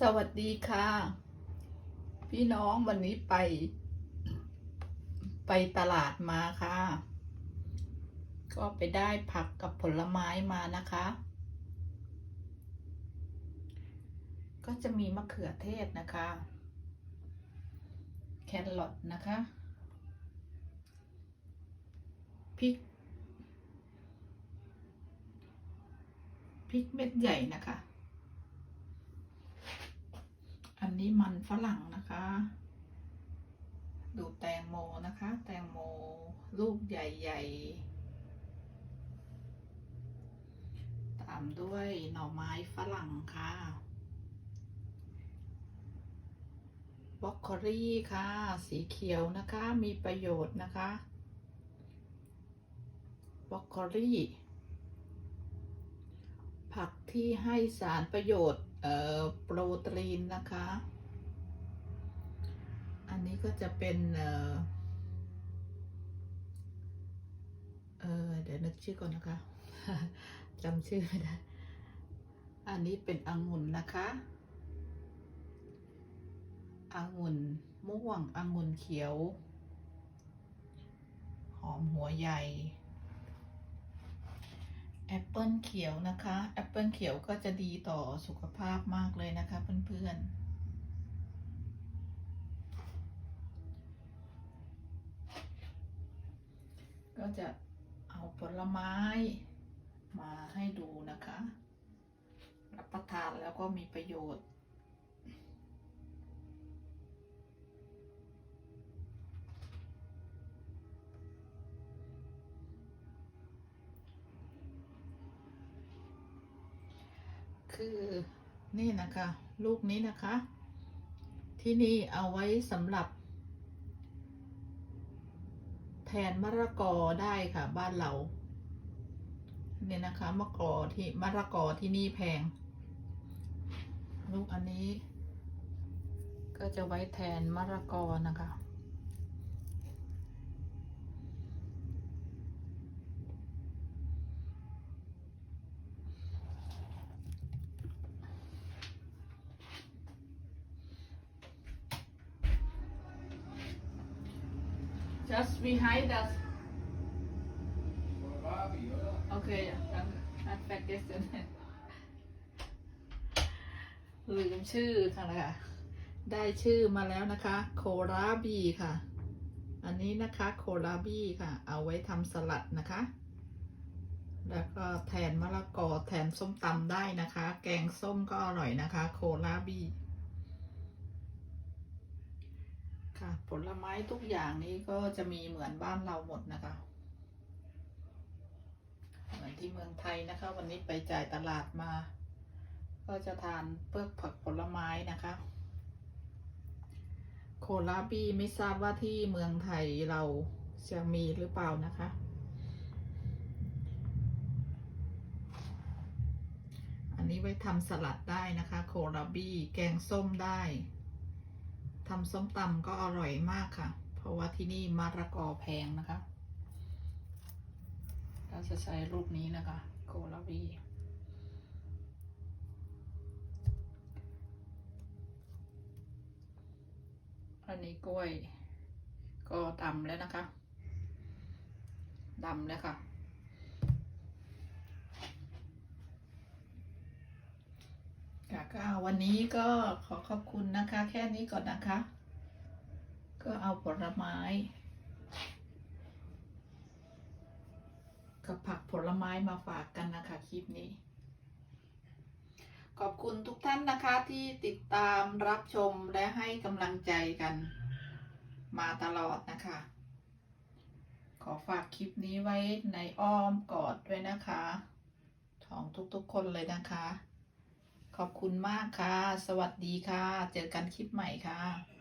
สวัสดีค่ะ พี่น้องวันนี้ไป ไปตลาดมาค่ะ ก็ไปได้ผักกับผลไม้มานะคะ ก็จะมีมะเขือเทศนะคะ แครอทนะคะพริกพริกเม็ดใหญ่นะคะ อั นี้มันฝรั่งนะคะ ดูแตงโมนะคะ แตงโมลูกใหญ่ๆ ตามด้วยหน่อไม้ฝรั่งค่ะบล็อกโคลี่ค่ะ สีเขียวนะคะ มีประโยชน์นะคะบล็อกโคลี่ผักที่ให้สารประโยชน์ โปรตีนนะคะ อันนี้ก็จะเป็นเเเดี๋ยวนึกชื่อก่อนนะคะจำชื่อไม่ได้ อันนี้เป็นองุ่นนะคะองุ่นม่วงองุ่นเขียว หอมหัวใหญ่ แอปเปิลเขียวนะคะแอปเปิลเขียวก็จะดีต่อสุขภาพมากเลยนะคะเพื่อนๆก็จะเอาผลไม้มาให้ดูนะคะ รับประทานแล้วก็มีประโยชน์ คือนี่นะคะ ลูกนี้นะคะ ที่นี่เอาไว้สำหรับ แทนมะละกอได้ค่ะ บ้านเราเนี่ยนะคะมะกอที่มะละกอที่นี่แพง ลูกอันนี้ ก็จะไว้แทนมะละกอนะคะ just behind us okay danke hat vergessen ลืมชื่อค่ะนะคะได้ชื่อมาแล้วนะคะ โคราบีค่ะ อันนี้นะคะโคราบีค่ะ เอาไว้ทำสลัดนะคะ แล้วก็แทนมะละกอแทนส้มตำได้นะคะ แกงส้มก็อร่อยนะคะ โคราบี ค่ะ ผลไม้ทุกอย่างนี้ก็จะมีเหมือนบ้านเราหมดนะคะ เหมือนที่เมืองไทยนะคะ วันนี้ไปจ่ายตลาดมา ก็จะทานเปลือกผักผลไม้นะคะ โคลาบีไม่ทราบว่าที่เมืองไทยเราจะมีหรือเปล่านะคะ อันนี้ไว้ทำสลัดได้นะคะ โคลาบีแกงส้มได้ำส้มตำก็อร่อยมากค่ะ เพราะว่าที่นี่มะระกอแพงนะคะ เราจะใช้รูปนี้นะคะ โกลาบีอันนี้กล้วยก็ดำแล้วนะคะดำแล้วค่ะ ค่ะวันนี้ก็ขอขอบคุณนะคะ แค่นี้ก่อนนะคะ ก็เอาผลไม้ กับผักผลไม้มาฝากกันนะคะคลิปนี้ ขอบคุณทุกท่านนะคะที่ติดตามรับชมและให้กำลังใจกัน มาตลอดนะคะ ขอฝากคลิปนี้ไว้ในอ้อมกอดด้วยนะคะของทุกๆคนเลยนะคะ ขอบคุณมากค่ะ สวัสดีค่ะ เจอกันคลิปใหม่ค่ะ